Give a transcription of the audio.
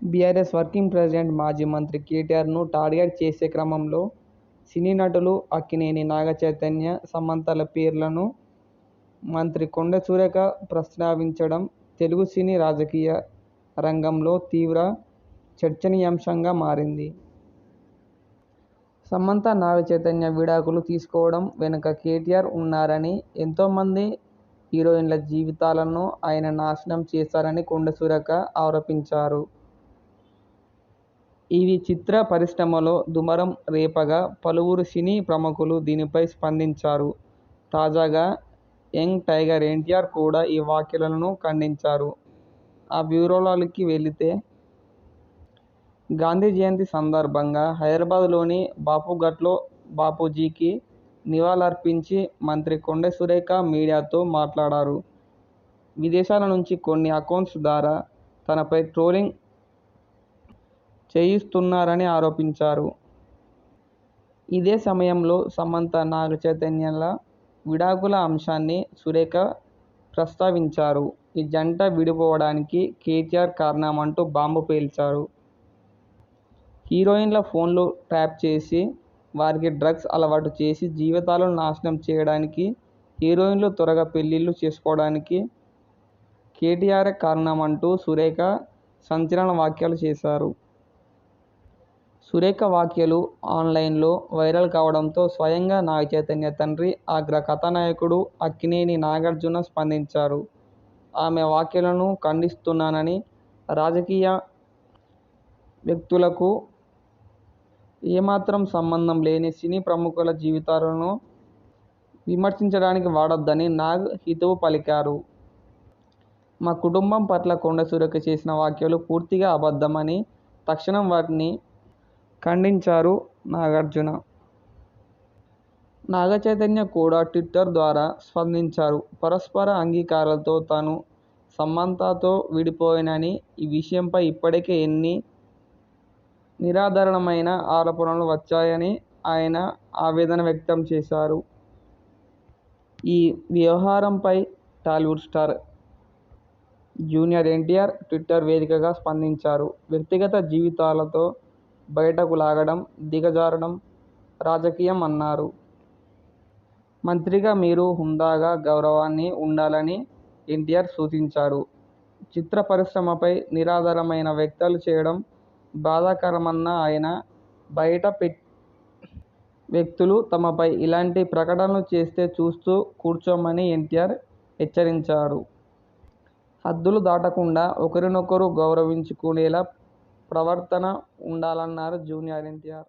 BRS working president మాజీ మంత్రి కేటీఆర్ను target చేసే క్రమంలో సినీ నటులు అక్కినేని నాగచైతన్య, సమంతల పేర్లను మంత్రి కొండ సురేఖ ప్రస్తావించడం తెలుగు సినీ రాజకీయ రంగంలో తీవ్ర చర్చనీయాంశంగా మారింది. సమంత, నాగచైతన్య విడాకులు తీసుకోవడం వెనుక కేటీఆర్ ఉన్నారని, ఎంతోమంది హీరోయిన్ల జీవితాలను ఆయన నాశనం చేశారని కొండ సురేఖ ఆరోపించారు. ఇది చిత్ర పరిశ్రమలో దుమారం రేపగా పలువురు సినీ ప్రముఖులు దీనిపై స్పందించారు. తాజాగా యంగ్ టైగర్ ఎన్టీఆర్ కూడా ఈ వ్యాఖ్యలను ఖండించారు. ఆ వివరాల్లోకి వెళితే గాంధీ జయంతి సందర్భంగా హైదరాబాద్లోని బాపుఘట్లో బాపూజీకి నివాళులర్పించి మంత్రి కొండ సురేఖ మీడియాతో మాట్లాడారు. విదేశాల నుంచి కొన్ని అకౌంట్స్ ద్వారా తనపై ట్రోలింగ్ చేయిస్తున్నారని ఆరోపించారు. ఇదే సమయంలో సమంత, నాగచైతన్యల విడాకుల అంశాన్ని సురేఖ ప్రస్తావించారు. ఈ జంట విడిపోవడానికి కేటీఆర్ కారణమంటూ బాంబు పేల్చారు. హీరోయిన్ల ఫోన్లు ట్యాప్ చేసి వారికి డ్రగ్స్ అలవాటు చేసి జీవితాలను నాశనం చేయడానికి, హీరోయిన్లు త్వరగా పెళ్ళిళ్ళు చేసుకోవడానికి కేటీఆరే కారణమంటూ సురేఖ సంచలన వ్యాఖ్యలు చేశారు. సురేఖ వ్యాఖ్యలు ఆన్లైన్లో వైరల్ కావడంతో స్వయంగా నాగ చైతన్య తండ్రి, అగ్ర కథానాయకుడు అక్కినేని నాగార్జున స్పందించారు. ఆమె వ్యాఖ్యలను ఖండిస్తున్నానని, రాజకీయ వ్యక్తులకు ఏమాత్రం సంబంధం లేని సినీ ప్రముఖుల జీవితాలను విమర్శించడానికి వాడొద్దని నాగ్ హితవు పలికారు. మా కుటుంబం పట్ల కొండ సురేఖ చేసిన వ్యాఖ్యలు పూర్తిగా అబద్ధమని, తక్షణం వాటిని ఖండించారు నాగార్జున. నాగచైతన్య కూడా ట్విట్టర్ ద్వారా స్పందించారు. పరస్పర అంగీకారాలతో తాను సమంతతో విడిపోయానని, ఈ విషయంపై ఇప్పటికే ఎన్ని నిరాధారణమైన ఆరోపణలు వచ్చాయని ఆయన ఆవేదన వ్యక్తం చేశారు. ఈ వ్యవహారంపై Tollywood star junior NTR Twitter వేదికగా స్పందించారు. వ్యక్తిగత జీవితాలతో బయటకు లాగడం దిగజారడం రాజకీయం అన్నారు. మంత్రిగా మీరు హుందాగా, గౌరవాన్ని ఉండాలని ఎన్టీఆర్ సూచించారు. చిత్ర పరిశ్రమపై నిరాధారమైన వ్యక్తలు చేయడం బాధాకరమన్న ఆయన, బయట పెట్ వ్యక్తులు తమపై ఇలాంటి ప్రకటనలు చేస్తే చూస్తూ కూర్చోమని ఎన్టీఆర్ హెచ్చరించారు. హద్దులు దాటకుండా ఒకరినొకరు గౌరవించుకునేలా ప్రవర్తన ఉండాలన్నారు జూనియర్ ఎన్టీఆర్.